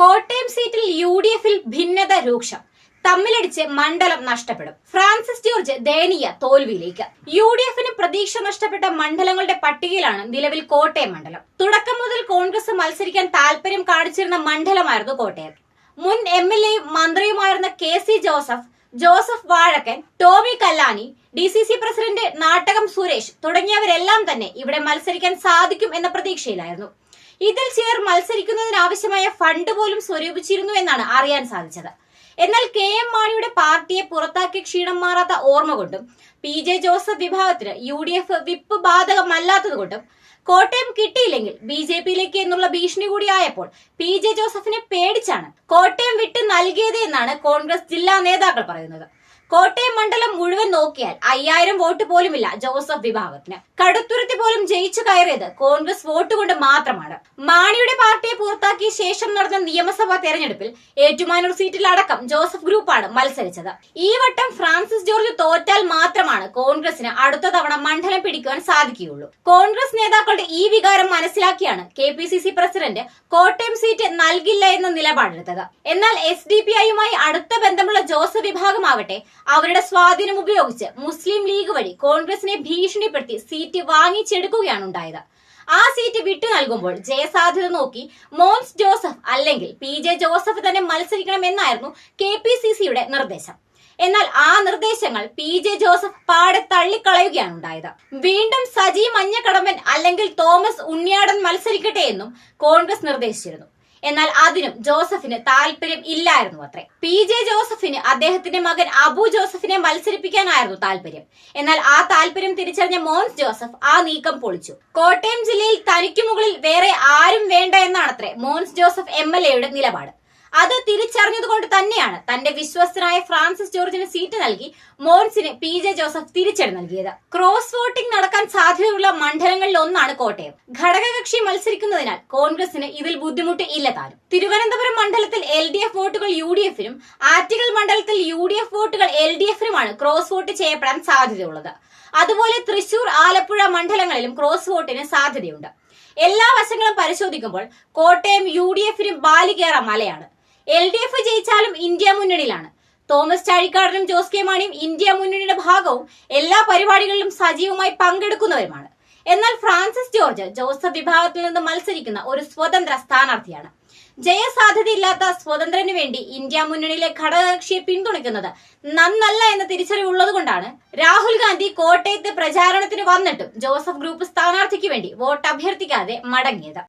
കോട്ടയം സീറ്റിൽ U D എഫിൽ ഭിന്നത രൂക്ഷം. തമ്മിലടിച്ച് മണ്ഡലം നഷ്ടപ്പെടും. ഫ്രാൻസിസ് ജോർജ് ദയനീയ തോൽവിയിലേക്ക്. യു ഡി എഫിന് പ്രതീക്ഷ നഷ്ടപ്പെട്ട മണ്ഡലങ്ങളുടെ പട്ടികയിലാണ് നിലവിൽ കോട്ടയം മണ്ഡലം. തുടക്കം മുതൽ കോൺഗ്രസ് മത്സരിക്കാൻ താല്പര്യം കാണിച്ചിരുന്ന മണ്ഡലമായിരുന്നു കോട്ടയം. മുൻ എം എൽ എയും മന്ത്രിയുമായിരുന്ന K C Joseph Joseph Vazhakkan Tomy Kallani DCC president Nattakom Suresh തുടങ്ങിയവരെല്ലാം തന്നെ ഇവിടെ മത്സരിക്കാൻ സാധിക്കും എന്ന പ്രതീക്ഷയിലായിരുന്നു. ഇതിൽ ചിലർ മത്സരിക്കുന്നതിനാവശ്യമായ ഫണ്ട് പോലും സ്വരൂപിച്ചിരുന്നു എന്നാണ് അറിയാൻ സാധിച്ചത്. എന്നാൽ കെ എം മാണിയുടെ പാർട്ടിയെ പുറത്താക്കിയ ക്ഷീണം മാറാത്ത ഓർമ്മ കൊണ്ടും പി ജെ ജോസഫ് വിഭാഗത്തിന് യു ഡി എഫ് വിപ്പ് ബാധകമല്ലാത്തതുകൊണ്ടും കോട്ടയം കിട്ടിയില്ലെങ്കിൽ ബി ജെ പിയിലേക്ക് എന്നുള്ള ഭീഷണി കൂടിയായപ്പോൾ പി ജെ ജോസഫിനെ പേടിച്ചാണ് കോട്ടയം വിട്ട് നൽകിയത് എന്നാണ് കോൺഗ്രസ് ജില്ലാ നേതാക്കൾ പറയുന്നത്. കോട്ടയം മണ്ഡലം മുഴുവൻ നോക്കിയാൽ അയ്യായിരം വോട്ട് പോലുമില്ല ജോസഫ് വിഭാഗത്തിന്. കടുത്തുരുത്തി പോലും ജയിച്ചു കയറിയത് കോൺഗ്രസ് വോട്ട് കൊണ്ട് മാത്രമാണ്. മാണിയുടെ പാർട്ടിയെ പുറത്താക്കിയ ശേഷം നടന്ന നിയമസഭാ തെരഞ്ഞെടുപ്പിൽ ഏറ്റുമാനൂർ സീറ്റിൽ അടക്കം ജോസഫ് ഗ്രൂപ്പാണ് മത്സരിച്ചത്. ഈ വട്ടം ഫ്രാൻസിസ് ജോർജ് തോറ്റാൽ മാത്രമാണ് കോൺഗ്രസിന് അടുത്ത തവണ മണ്ഡലം പിടിക്കുവാൻ സാധിക്കുകയുള്ളൂ. കോൺഗ്രസ് നേതാക്കളുടെ ഈ വികാരം മനസ്സിലാക്കിയാണ് കെ പ്രസിഡന്റ് കോട്ടയം സീറ്റ് നൽകില്ല എന്ന നിലപാടെടുത്തത്. എന്നാൽ എസ് ഡി പി ഐയുമായി അടുത്ത ബന്ധമുള്ള ജോസഫ് വിഭാഗമാവട്ടെ അവരുടെ സ്വാധീനം ഉപയോഗിച്ച് മുസ്ലിം ലീഗ് വഴി കോൺഗ്രസിനെ ഭീഷണിപ്പെടുത്തി സീറ്റ് വാങ്ങിച്ചെടുക്കുകയാണ് ഉണ്ടായത്. ആ സീറ്റ് വിട്ടു നൽകുമ്പോൾ ജയസാധ്യത നോക്കി മോൻസ് ജോസഫ് അല്ലെങ്കിൽ പി ജെ ജോസഫ് തന്നെ മത്സരിക്കണമെന്നായിരുന്നു കെ പി സി സിയുടെ നിർദ്ദേശം. എന്നാൽ ആ നിർദ്ദേശങ്ങൾ പി ജെ ജോസഫ് പാടെ തള്ളിക്കളയുകയാണ് ഉണ്ടായത്. വീണ്ടും സജി മഞ്ഞക്കടമ്പൻ അല്ലെങ്കിൽ തോമസ് ഉണ്ണിയാടൻ മത്സരിക്കട്ടെ എന്നും കോൺഗ്രസ് നിർദ്ദേശിച്ചിരുന്നു. എന്നാൽ അതിനും ജോസഫിന് താല്പര്യം ഇല്ലായിരുന്നു അത്രേ. പി ജെ ജോസഫിന് അദ്ദേഹത്തിന്റെ മകൻ അബു ജോസഫിനെ മത്സരിപ്പിക്കാനായിരുന്നു താല്പര്യം. എന്നാൽ ആ താല്പര്യം തിരിച്ചറിഞ്ഞ മോൻസ് ജോസഫ് ആ നീക്കം പൊളിച്ചു. കോട്ടയം ജില്ലയിൽ തനിക്ക് മുകളിൽ വേറെ ആരും വേണ്ട എന്നാണത്രേ മോൻസ് ജോസഫ് എം എൽ എയുടെ നിലപാട്. അത് തിരിച്ചറിഞ്ഞതുകൊണ്ട് തന്നെയാണ് തന്റെ വിശ്വസ്തനായ ഫ്രാൻസിസ് ജോർജിന് സീറ്റ് നൽകി മോൻസിന് പി ജെ ജോസഫ് തിരിച്ചടി നൽകിയത്. ക്രോസ് വോട്ടിംഗ് നടക്കാൻ സാധ്യതയുള്ള മണ്ഡലങ്ങളിൽ ഒന്നാണ് കോട്ടയം. ഘടകകക്ഷി മത്സരിക്കുന്നതിനാൽ കോൺഗ്രസിന് ഇതിൽ ബുദ്ധിമുട്ട് ഇല്ല താനും. തിരുവനന്തപുരം മണ്ഡലത്തിൽ എൽ ഡി എഫ് വോട്ടുകൾ യു ഡി എഫിനും ആറ്റിങ്ങൽ മണ്ഡലത്തിൽ യു ഡി എഫ് വോട്ടുകൾ എൽ ഡി എഫിനുമാണ് ക്രോസ് വോട്ട് ചെയ്യപ്പെടാൻ സാധ്യതയുള്ളത്. അതുപോലെ തൃശൂർ ആലപ്പുഴ മണ്ഡലങ്ങളിലും ക്രോസ് വോട്ടിന് സാധ്യതയുണ്ട്. എല്ലാ വശങ്ങളും പരിശോധിക്കുമ്പോൾ കോട്ടയം യു ഡി എഫിന് ബാലികേറ മലയാണ്. എൽ ഡി എഫ് ജയിച്ചാലും ഇന്ത്യ മുന്നണിയിലാണ്. തോമസ് ചാഴിക്കാടനും ജോസ് കെ മാണിയും ഇന്ത്യ മുന്നണിയുടെ ഭാഗവും എല്ലാ പരിപാടികളിലും സജീവമായി പങ്കെടുക്കുന്നവരുമാണ്. എന്നാൽ ഫ്രാൻസിസ് ജോർജ് ജോസഫ് വിഭാഗത്തിൽ നിന്ന് മത്സരിക്കുന്ന ഒരു സ്വതന്ത്ര സ്ഥാനാർത്ഥിയാണ്. ജയസാധ്യതയില്ലാത്ത സ്വതന്ത്രന് വേണ്ടി ഇന്ത്യ മുന്നണിയിലെ ഘടകകക്ഷിയെ പിന്തുണയ്ക്കുന്നത് നന്നല്ല എന്ന തിരിച്ചറിവുള്ളത് കൊണ്ടാണ് രാഹുൽ ഗാന്ധി കോട്ടയത്ത് പ്രചാരണത്തിന് വന്നിട്ടും ജോസഫ് ഗ്രൂപ്പ് സ്ഥാനാർത്ഥിക്ക് വേണ്ടി വോട്ട് അഭ്യർത്ഥിക്കാതെ മടങ്ങിയത്.